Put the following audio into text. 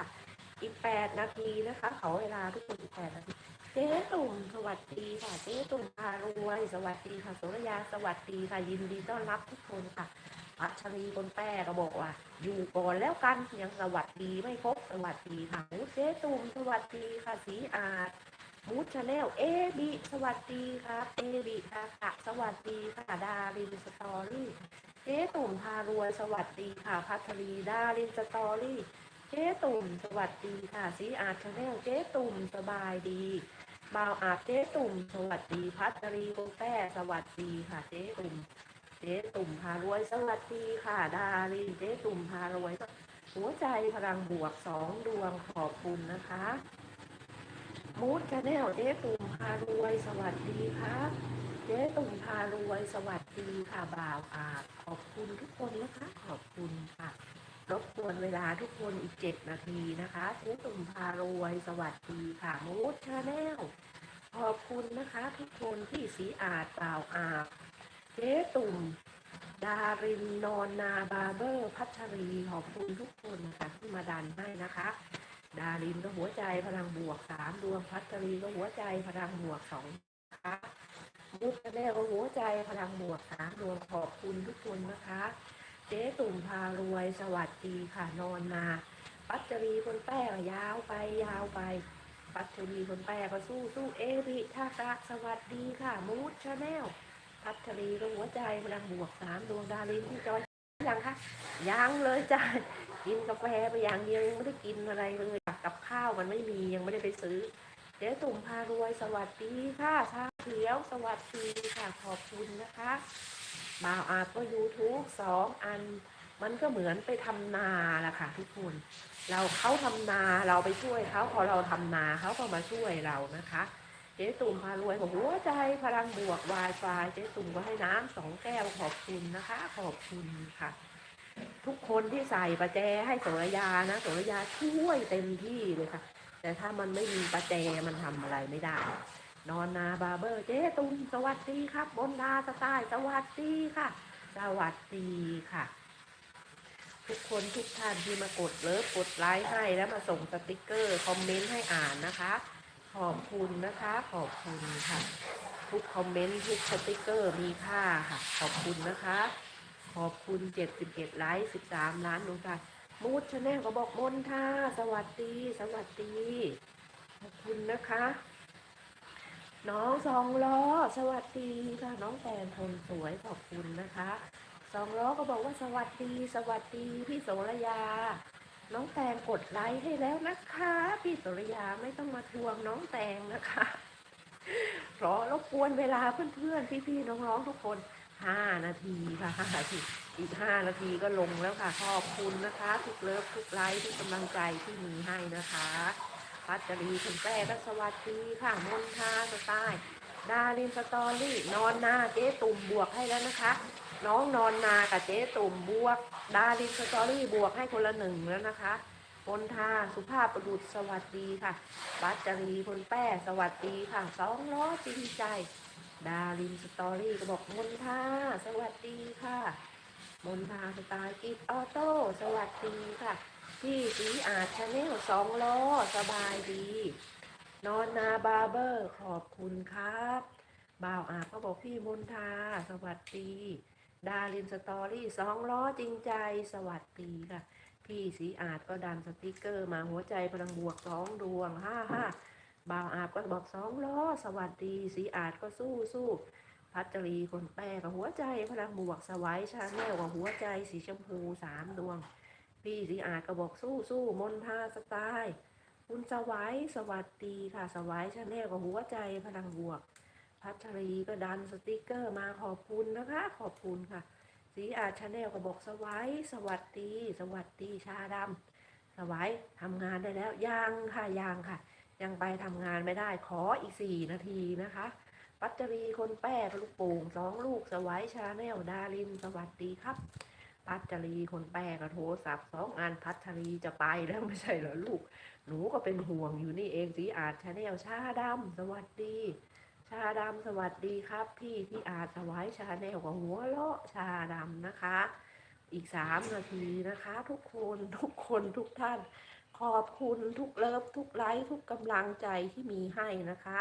ะอีกแปดนาทีนะคะ เขาเวลาทุกคนอีกแปดนาทีเจ๊ตุ่มสวัสดีค่ะเจ๊ตุ่มพารวยสวัสดีค่ะโสรยาสวัสดีค่ะยินดีต้อนรับทุกคนค่ะพัชรีคนแป้ก็บอกว่า อยู่ก่อนแล้วกันยังสวัสดีไม่ครบสวัสดีค่ะเจ๊ตุ่มสวัสดีค่ะสีอาดมูชาแนลเอบีสวัสดีครับเอบีค่ะค่ะสวัสดีค่ะดารินสตอรี่เจ๊ตุ่มพารวยสวัสดีค่ะพัชรีดารินสตอรี่ เจ๊ตุ่มสวัสดีค่ะสีอาดชาแนลเจ๊ตุ่มสบายดีบ่าวอาบเจ๊ตุ่มสวัสดี พัชรีวงแป้สวัสดีค่ะ เจ๊ตุ่มเจ๊ตุ่มพารวยสวัสดีค่ะ ดารินเจ๊ตุ่มพารวย หัวใจพลังบวกสองดวงขอบคุณนะคะมูดชาแนลเจ๊ตุ่มพารวยสวัสดีครับเจ๊ตุ่มพารวยสวัสดีค่ะบ่าวอาบขอบคุณทุกคนนะคะ ขอบคุณ รบกวนเวลาทุกคนอีกเจ็ดนาทีนะคะเจ๊ตุ่มพารวย สวัสดีค่ะมูดชาแนลขอบคุณนะคะทุกคนที่สีอาดเปล่าอาบเจ๊ตุ่ม ดารินนอนนาบาร์เบอร์ พัชรีขอบคุณทุกคนนะคะที่มาดันให้นะคะ ดารินก็หัวใจพลังบวกสามดวงพัชรีก็หัวใจพลังบวกสองนะคะมุกแม่ก็หัวใจพลังบวกสามดวงขอบคุณทุกคนนะคะ เจ๊ตุ่มพารวยสวัสดีค่ะนอนนาพัชรีคนแป้ยาวไปยาวไป ปัทรีคนแปรก็สู้สู้เอริท่ากะสวัสดีค่ะมูดชาแนลพัทรีก็หัวใจพลังบวกสามดวงดารินที่จอยยังคะยังเลยจ้ากินกาแฟไปอย่างเดียวยังไม่ได้กินอะไรเลยกับข้าวมันไม่มียังไม่ได้ไปซื้อเจ๊ตุ่มพารวยสวัสดีค่ะชาเขียวสวัสดีค่ะขอบคุณนะคะ บาวอาบก็ยูทูบสองอัน มันก็เหมือนไปทำนาแหละค่ะทุกคน เราเขาทำนาเราไปช่วยเขาพอเราทำนาเขาก็มาช่วยเรานะคะเจ๊ตุ่มพารวยของหัวใจพลังบวก Wi-Fi เจ๊ตุ่มก็ให้น้ำสองแก้วขอบคุณนะคะ ขอบคุณค่ะ ทุกคนที่ใส่ประแจให้โสรยานะโสรยาช่วยเต็มที่เลยค่ะ แต่ถ้ามันไม่มีประแจมันทำอะไรไม่ได้ นอนนาบาเบอร์เจ๊ตุ่มสวัสดีครับ บนดาสไตล์สวัสดีค่ะ สวัสดีค่ะ ทุกคนทุกท่านที่มากดเลิฟกดไลค์ให้แล้วมาส่งสติกเกอร์ คอมเมนต์ให้อ่านนะคะ ขอบคุณนะคะ ขอบคุณค่ะ ทุกคอมเมนต์ทุกสติกเกอร์มีค่าค่ะ ขอบคุณนะคะ ขอบคุณ 71ไลค์13 ล้านดวงตามูดชาแนลก็บอกมนท่าสวัสดี สวัสดี ขอบคุณนะคะ น้องสองล้อ สวัสดีค่ะ น้องแตนทนสวยขอบคุณนะคะสองล้อก็บอกว่าสวัสดี สวัสดีพี่โสระยา น้องแตงกดไลค์ให้แล้วนะคะ พี่โสระยาไม่ต้องมาทวงน้องแตงนะคะเพราะรบกวนเวลาเพื่อนๆ พี่ๆน้องๆทุกคนห้านาทีค่ะห้านาทีอีกห้านาทีก็ลงแล้วค่ะ ขอบคุณนะคะ ทุกเลิฟทุกไลค์ทุกกำลังใจที่มีให้นะคะ พัชรีคุณแป้ก็สวัสดีค่ะ มนทาสไตล์ดารินสตอรี่นอนนาเจ๊ตุ่มบวกให้แล้วนะคะ น้องนอนนากับเจ๊ตุ่มบวก ดารินสตอรี่บวกให้คนละหนึ่งแล้วนะคะมนทาสุภาพประดุษสวัสดีค่ะบัจจรีคนแป้สวัสดีค่ะสองล้อจริงใจ ดารินสตอรี่ก็บอกมนทาสวัสดีค่ะ มนทาสไตล์กิฟออโต้สวัสดีค่ะ พี่สีอาจชาแนลสองล้อสบายดี นอนนาบาร์เบอร์ขอบคุณครับบ่าวอาบก็บอกพี่มนทา สวัสดี ดารินสตอรี่สองล้อจริงใจสวัสดีค่ะ พี่สีอาจก็ดันสติกเกอร์มาหัวใจพลังบวกสองดวงห้าห้าบ่าวอาบก็บอกสองล้อสวัสดี สีอาจก็สู้สู้พัชรีคนแปรกับหัวใจพลังบวกสวายชาแนลกับหัวใจสีชมพูสามดวง พี่สีอาจก็บอกสู้สู้มนทาสไตล์คุณสวายสวัสดีค่ะสวายชาแนลกับหัวใจพลังบวก พัชรีก็ดันสติกเกอร์มาขอบคุณนะคะ ขอบคุณค่ะ สีอาชาแนลก็บอกสวายสวัสดี สวัสดีชาดำสวายทำงานได้แล้วยังค่ะยังค่ะ ยังไปทำงานไม่ได้ขออีกสี่นาทีนะคะ ปัจจรีคนแป้ลูกโป่งสองลูกสวายชาแนลดารินสวัสดีครับ พัชรีคนแป้กับโทรศัพท์สองอันพัชรีจะไปแล้วไม่ใช่เหรอลูก หนูก็เป็นห่วงอยู่นี่เองสีอาจชาแนลชาดำสวัสดี ชาดำสวัสดีครับ พี่ที่อาจสวายชาแนลของหัวเลาะชาดำนะคะ อีกสามนาทีนะคะ ทุกคนทุกคนทุกท่าน ขอบคุณทุกเลิฟทุกไลค์ทุกกำลังใจที่มีให้นะคะ